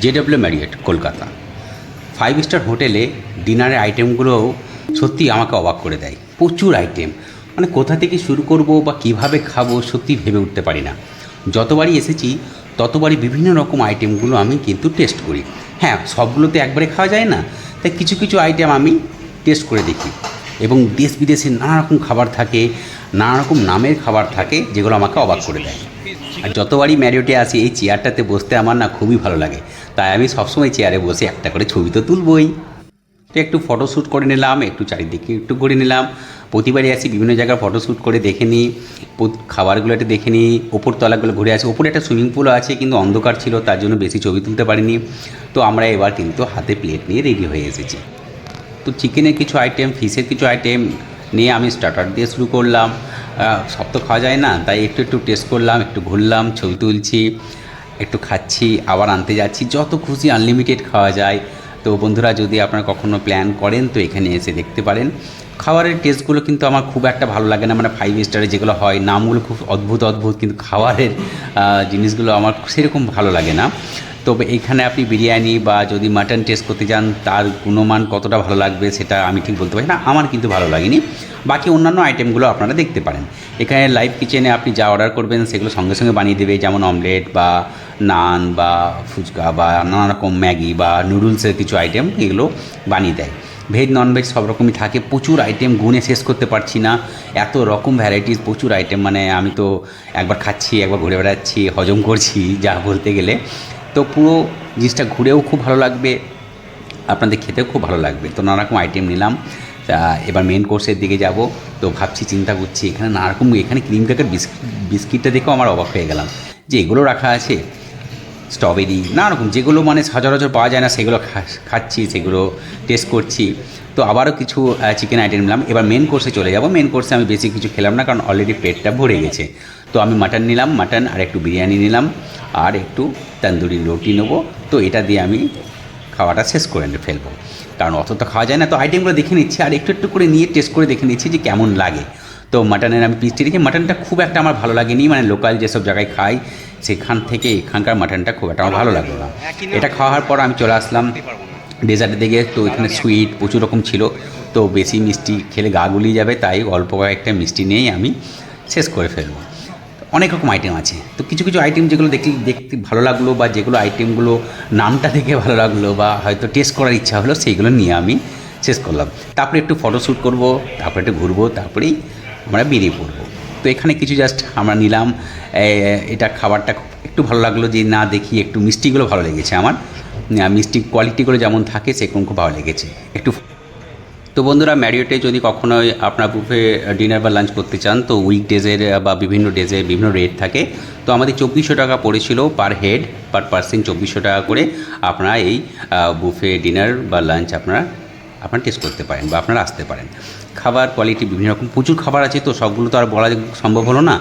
JW Marriott, Kolkata. Five star হোটেলে ডিনারের আইটেমগুলোও সত্যি আমাকে অবাক করে দেয়। প্রচুর আইটেম। মানে কোথা থেকে শুরু করব বা কীভাবে খাব সত্যি ভেবে উঠতে পারি না। যতবারই এসেছি, ততবারই বিভিন্ন রকম আইটেমগুলো আমি কিন্তু টেস্ট করি। হ্যাঁ সবগুলো তো একবারে খাওয়া যায় না, তাই কিছু কিছু আইটেম আমি টেস্ট করে দেখি। এবং দেশ বিদেশে নানা রকম খাবার থাকে, নানা রকম নামের খাবার থাকে, যেগুলো আমাকে অবাক করে দেয়। আর যতবারই ম্যারিওটে আসি, এই চেয়ারটাতে বসতে আমার না খুবই ভালো লাগে। তাই আমি সবসময় চেয়ারে বসে একটা করে ছবি তো তুলবই। তো একটু ফটোশ্যুট করে নিলাম, একটু চারিদিকে একটু ঘুরে নিলাম। প্রতিবারই আসি, বিভিন্ন জায়গায় ফটোশ্যুট করে দেখে নিই খাবারগুলো একটু দেখে নিই, ওপর তলাগুলো ঘুরে আসি। ওপরে একটা সুইমিং পুলও আছে, কিন্তু অন্ধকার ছিল, তার জন্য বেশি ছবি তুলতে পারিনি। তো আমরা এবার কিন্তু হাতে প্লেট নিয়ে রেডি হয়ে এসেছি। তো চিকেনের কিছু আইটেম ফিশের কিছু আইটেম নিয়ে আমি স্টার্টার দিয়ে শুরু করলাম। সব তো খাওয়া যায় না, তাই একটু একটু টেস্ট করলাম, একটু ঘুরলাম, ছবি তুলছি। একটু খাচ্ছি, আবার আনতে যাচ্ছি, যত খুশি আনলিমিটেড খাওয়া যায়। তো বন্ধুরা, যদি আপনারা কখনো প্ল্যান করেন, তো এখানে এসে দেখতে পারেন। খাবারের টেস্টগুলো কিন্তু আমার খুব একটা ভালো লাগে না। মানে ফাইভ স্টারে যেগুলো হয়, নামগুলো খুব অদ্ভুত অদ্ভুত, কিন্তু খাবারের জিনিসগুলো আমার সেরকম ভালো লাগে না। তবে এখানে আপনি বিরিয়ানি বা যদি মাটন টেস্ট করতে যান, তার গুণমান কতটা ভালো লাগবে সেটা আমি ঠিক বলতে পারি না, আমার কিন্তু ভালো লাগেনি। বাকি অন্যান্য আইটেমগুলো আপনারা দেখতে পারেন। এখানে লাইভ কিচেনে আপনি যা অর্ডার করবেন, সেগুলো সঙ্গে সঙ্গে বানিয়ে দেবে, যেমন অমলেট বা নান বা ফুচকা বা নানা রকম ম্যাগি বা নুডলসের কিছু আইটেম এগুলো বানিয়ে দেয়। ভেজ ননভেজ সব রকমই থাকে। প্রচুর আইটেম গুনে শেষ করতে পারছি না। এত রকম ভ্যারাইটিস প্রচুর আইটেম মানে আমি তো একবার খাচ্ছি, একবার ঘুরে বেড়াচ্ছি, হজম করছি, যা বলতে গেলে। তো পুরো জিনিসটা ঘুরেও খুব ভালো লাগবে, আপনাদের খেতেও খুব ভালো লাগবে। তো নানা রকম আইটেম নিলাম। তা এবার মেন কোর্সের দিকে যাব। তো ভাবছি, চিন্তা করছি, এখানে নানা রকম, এখানে ক্রিম কেকের বিস্কিট বিস্কিটটা দেখেও আমার অবাক হয়ে গেলাম। যে এগুলো রাখা আছে স্ট্রবেরি নানা রকম, যেগুলো মানে সচরাচর পাওয়া যায় না, সেগুলো খাচ্ছি, সেগুলো টেস্ট করছি। তো আবারও কিছু চিকেন আইটেম নিলাম। এবার মেন কোর্সে চলে যাব। মেন কোর্সে আমি বেশি কিছু খেলাম না কারণ অলরেডি পেটটা ভরে গেছে। তো আমি মাটন নিলাম মাটন আর একটু বিরিয়ানি নিলাম আর একটু তন্দুরি রুটি নেব। তো এটা দিয়ে আমি খাওয়াটা শেষ করে নিয়ে ফেলব। কারণ অত তো খাওয়া যায় না। তো আইটেমগুলো দেখে নিচ্ছি আর একটু একটু করে নিয়ে টেস্ট করে দেখে নিচ্ছি যে কেমন লাগে। তো মাটনের আমি পিসটি রেখে মাটনটা খুব একটা আমার ভালো লাগেনি। মানে লোকাল যেসব জায়গায় খাই সেখান থেকে এখানকার মাটনটা খুব একটা আমার ভালো লাগল না। এটা খাওয়ার পর আমি চলে আসলাম। ডেজার্টের দিকে তো এখানে সুইট প্রচুর রকম ছিল। তো বেশি মিষ্টি খেলে গা গুলিয়ে যাবে, তাই অল্প কয়েকটা মিষ্টি নিয়েই আমি শেষ করে ফেলব। অনেক রকম আইটেম আছে। তো কিছু কিছু আইটেম যেগুলো দেখি দেখতে ভালো লাগল বা যেগুলো আইটেমগুলো নামটা দেখে ভালো লাগল বা হয়তো টেস্ট করার ইচ্ছা হলো, সেইগুলো নিয়ে আমি শেষ করলাম। তারপরে একটু ফটোশ্যুট করব, তারপরে একটু ঘুরবো, তারপরেই আমরা বেরিয়ে পড়ব। তো এখানে কিছু জাস্ট আমরা নিলাম। এটা খাবারটা একটু ভালো লাগল যে না দেখি, একটু মিষ্টিগুলো ভালো লেগেছে আমার। মিষ্টি কোয়ালিটিগুলো যেমন থাকে, সেরকম খুব ভালো লেগেছে। একটু তো বন্ধুরা ম্যারিওটে যদি কখনো আপনার বুফে ডিনার বা লাঞ্চ করতে চান, তো উইক ডেজের বা বিভিন্ন ডেজের বিভিন্ন রেট থাকে। তো আমাদের চব্বিশশো টাকা পড়েছিল পার হেড পার পার্সেন্ট চব্বিশশো টাকা করে। আপনারা এই বুফে ডিনার বা লাঞ্চ আপনারা আপনারা টেস্ট করতে পারেন বা আপনারা আসতে পারেন। খাবার কোয়ালিটি বিভিন্ন রকম, প্রচুর খাবার আছে, তো সবগুলো তো আর বলা সম্ভব হলো না।